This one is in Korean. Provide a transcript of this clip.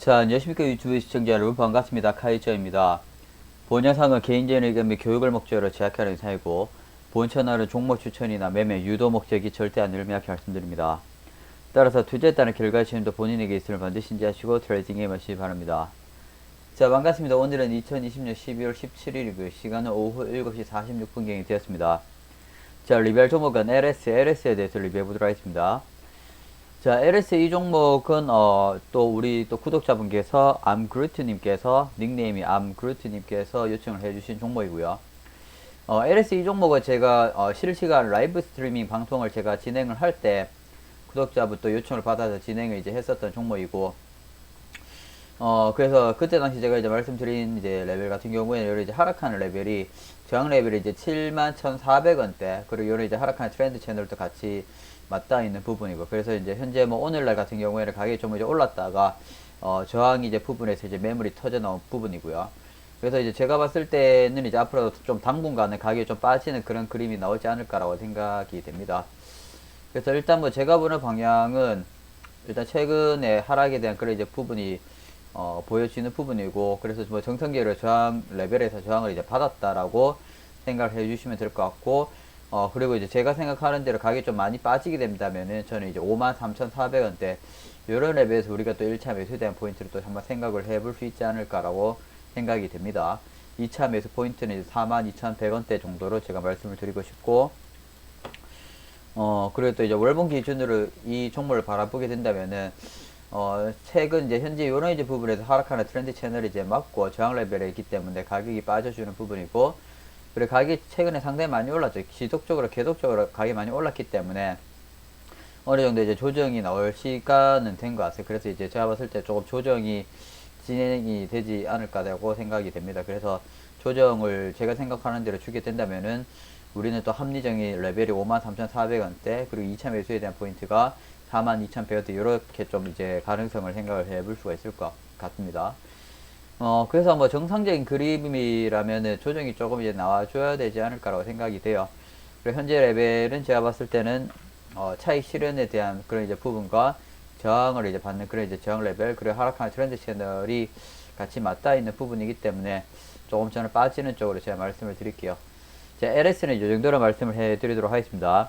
자, 안녕하십니까 유튜브 시청자 여러분 반갑습니다. 카이저입니다. 본 영상은 개인적인 의견 및 교육을 목적으로 제작하는 사이고 본 채널은 종목 추천이나 매매 유도 목적이 절대 아니를 명확히 말씀드립니다. 따라서 투자에 따른 결과 지금도 본인에게 있음을 반드시 인지하시고 트레이딩에 임하시기 바랍니다. 자 반갑습니다. 오늘은 2020년 12월 17일이고요. 시간은 오후 7시 46분경이 되었습니다. 자 리뷰할 종목은 LS, LS에 대해서 리뷰해 보도록 하겠습니다. 자, LS 이 종목은 어, 또 우리 또 구독자분께서 암그루트님께서 닉네임이 암그루트님께서 요청을 해주신 종목이고요. 어, LS 이 종목은 제가 어, 실시간 라이브 스트리밍 방송을 제가 진행을 할 때 구독자부터 요청을 받아서 진행을 이제 했었던 종목이고 어 그래서 그때 당시 제가 이제 말씀드린 이제 레벨 같은 경우에는 여러 이제 하락하는 레벨이 저항 레벨이 이제 71,400원대 그리고 요런 이제 하락하는 트렌드 채널도 같이 맞닿아 있는 부분이고 그래서 이제 현재 뭐 오늘날 같은 경우에는 가격이 좀 이제 올랐다가 어 저항 이제 부분에서 이제 매물이 터져 나온 부분이고요. 그래서 이제 제가 봤을 때는 이제 앞으로 좀 당분간은 가격이 좀 빠지는 그런 그림이 나오지 않을까라고 생각이 됩니다. 그래서 일단 뭐 제가 보는 방향은 일단 최근에 하락에 대한 그런 이제 부분이 어, 보여지는 부분이고 그래서 뭐 정상계를 저항 레벨에서 저항을 이제 받았다라고 생각을 해주시면 될 것 같고 어 그리고 이제 제가 생각하는 대로 가격이 좀 많이 빠지게 된다면은 저는 이제 53,400원대 이런 레벨에서 우리가 또 1차 매수에 대한 포인트를 또 한번 생각을 해볼 수 있지 않을까라고 생각이 됩니다. 2차 매수 포인트는 이제 42,100원대 정도로 제가 말씀을 드리고 싶고 어 그리고 또 이제 월봉 기준으로 이 종목을 바라보게 된다면은 어, 최근 이제 현재 이런 이제 부분에서 하락하는 트렌드 채널이 이제 맞고 저항 레벨에 있기 때문에 가격이 빠져주는 부분이고 그리고 가격이 최근에 상당히 많이 올랐죠. 지속적으로 계속적으로 가격이 많이 올랐기 때문에 어느 정도 이제 조정이 나올 시간은 된 것 같아요. 그래서 이제 제가 봤을 때 조금 조정이 진행이 되지 않을까라고 생각이 됩니다. 그래서 조정을 제가 생각하는 대로 주게 된다면은 우리는 또 합리적인 레벨이 53,400원대 그리고 2차 매수에 대한 포인트가 42,100원대 이렇게 좀 이제 가능성을 생각을 해볼 수가 있을 것 같습니다. 어 그래서 뭐 정상적인 그림이라면은 조정이 조금 이제 나와줘야 되지 않을까라고 생각이 돼요. 그리고 현재 레벨은 제가 봤을 때는 어 차익 실현에 대한 그런 이제 부분과 저항을 이제 받는 그런 이제 저항 레벨 그리고 하락하는 트렌드 채널이 같이 맞닿아 있는 부분이기 때문에 조금 저는 빠지는 쪽으로 제가 말씀을 드릴게요. 자, LS는 이 정도로 말씀을 해 드리도록 하겠습니다.